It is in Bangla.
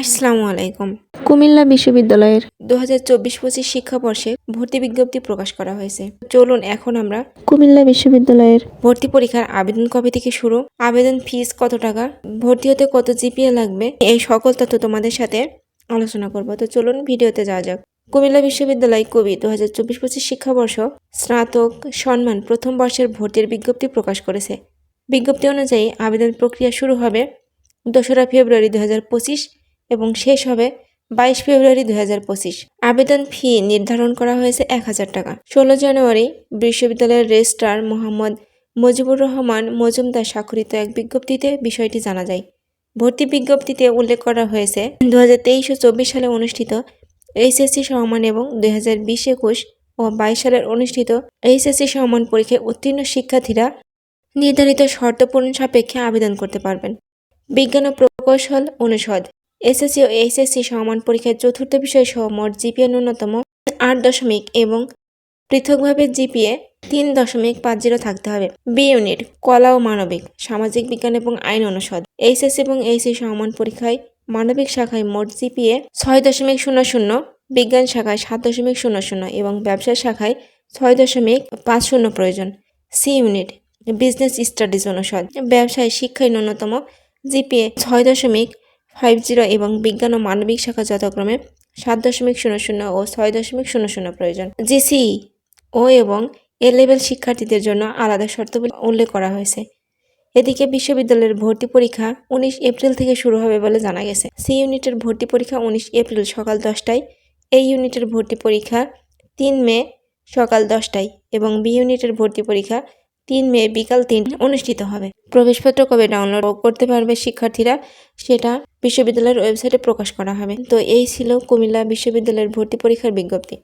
আসসালামু আলাইকুম। কুমিল্লা বিশ্ববিদ্যালয়ের দু হাজার চব্বিশ পঁচিশ শিক্ষাবর্ষে ভর্তি বিজ্ঞপ্তি প্রকাশ করা হয়েছে। চলুন এখন আমরা কুমিল্লা বিশ্ববিদ্যালয়ের ভর্তি পরীক্ষার আবেদন কবে থেকে শুরু? আবেদন ফিস কত টাকা? ভর্তি হতে কত জিপিএ লাগবে? এই সকল তথ্য তোমাদের সাথে আলোচনা করব। তো চলুন ভিডিওতে যাওয়া যাক। কুমিল্লা বিশ্ববিদ্যালয় কবি দু হাজার চব্বিশ পঁচিশ শিক্ষাবর্ষ স্নাতক সম্মান প্রথম বর্ষের ভর্তির বিজ্ঞপ্তি প্রকাশ করেছে। বিজ্ঞপ্তি অনুযায়ী আবেদন প্রক্রিয়া শুরু হবে দোসরা ফেব্রুয়ারি দু হাজার পঁচিশ এবং শেষ হবে বাইশ ফেব্রুয়ারি দু হাজার পঁচিশ। আবেদন ফি নির্ধারণ করা হয়েছে এক হাজার টাকা। ষোলো জানুয়ারি বিশ্ববিদ্যালয়ের রেজিস্ট্রার মোহাম্মদ মুজিবুর রহমান মজুমদার স্বাক্ষরিত এক বিজ্ঞপ্তিতে বিষয়টি জানা যায়। ভর্তি বিজ্ঞপ্তিতে উল্লেখ করা হয়েছে দু হাজার তেইশ ও চব্বিশ সালে অনুষ্ঠিত এইচএসসি সমান এবং দুই হাজার বিশ একুশ ও বাইশ সালের অনুষ্ঠিত এইচএসসি সমান পরীক্ষায় উত্তীর্ণ শিক্ষার্থীরা নির্ধারিত শর্ত পূরণ সাপেক্ষে আবেদন করতে পারবেন। বিজ্ঞান ও প্রকৌশল অনুষদ এসএসসি ও এইচএসসি সমান পরীক্ষায় চতুর্থ বিষয় সহ মোট জিপিএ ন্যূনতম আট দশমিক এবং পৃথকভাবে জিপিএ তিন দশমিক পাঁচ জিরো থাকতে হবে। বি ইউনিট, কলা ও মানবিক, সামাজিক বিজ্ঞান এবং আইন অনুষদ। এইচএসসি এবং এইচসি সমান পরীক্ষায় মানবিক শাখায় মোট জিপিএ ছয় দশমিক শূন্য শূন্য, বিজ্ঞান শাখায় সাত দশমিক শূন্য শূন্য এবং ব্যবসা শাখায় ছয় দশমিক পাঁচ শূন্য প্রয়োজন। সি ইউনিট, বিজনেস স্টাডিজ অনুষদ। ব্যবসায় শিক্ষায় ন্যূনতম জিপিএ ছয় দশমিক ফাইভ জিরো এবং বিজ্ঞান ও মানবিক শাখা যথাক্রমে সাত দশমিক শূন্য শূন্য ও ছয় দশমিক শূন্য শূন্য প্রয়োজন। জিসিই ও এবং এ লেভেল শিক্ষার্থীদের জন্য আলাদা শর্তাবলী উল্লেখ করা হয়েছে। এদিকে বিশ্ববিদ্যালয়ের ভর্তি পরীক্ষা উনিশ এপ্রিল থেকে শুরু হবে বলে জানা গেছে। সি ইউনিটের ভর্তি পরীক্ষা উনিশ এপ্রিল সকাল দশটায় এই ইউনিটের ভর্তি পরীক্ষা তিন মে সকাল দশটায় এবং বি ইউনিটের ভর্তি পরীক্ষা তিন মে বিকাল তিন অনুষ্ঠিত হবে। প্রবেশপত্র কবে ডাউনলোড করতে পারবে শিক্ষার্থীরা, সেটা বিশ্ববিদ্যালয়ের ওয়েবসাইটে প্রকাশ করা হবে। তো এই ছিল কুমিল্লা বিশ্ববিদ্যালয়ের ভর্তি পরীক্ষার বিজ্ঞপ্তি।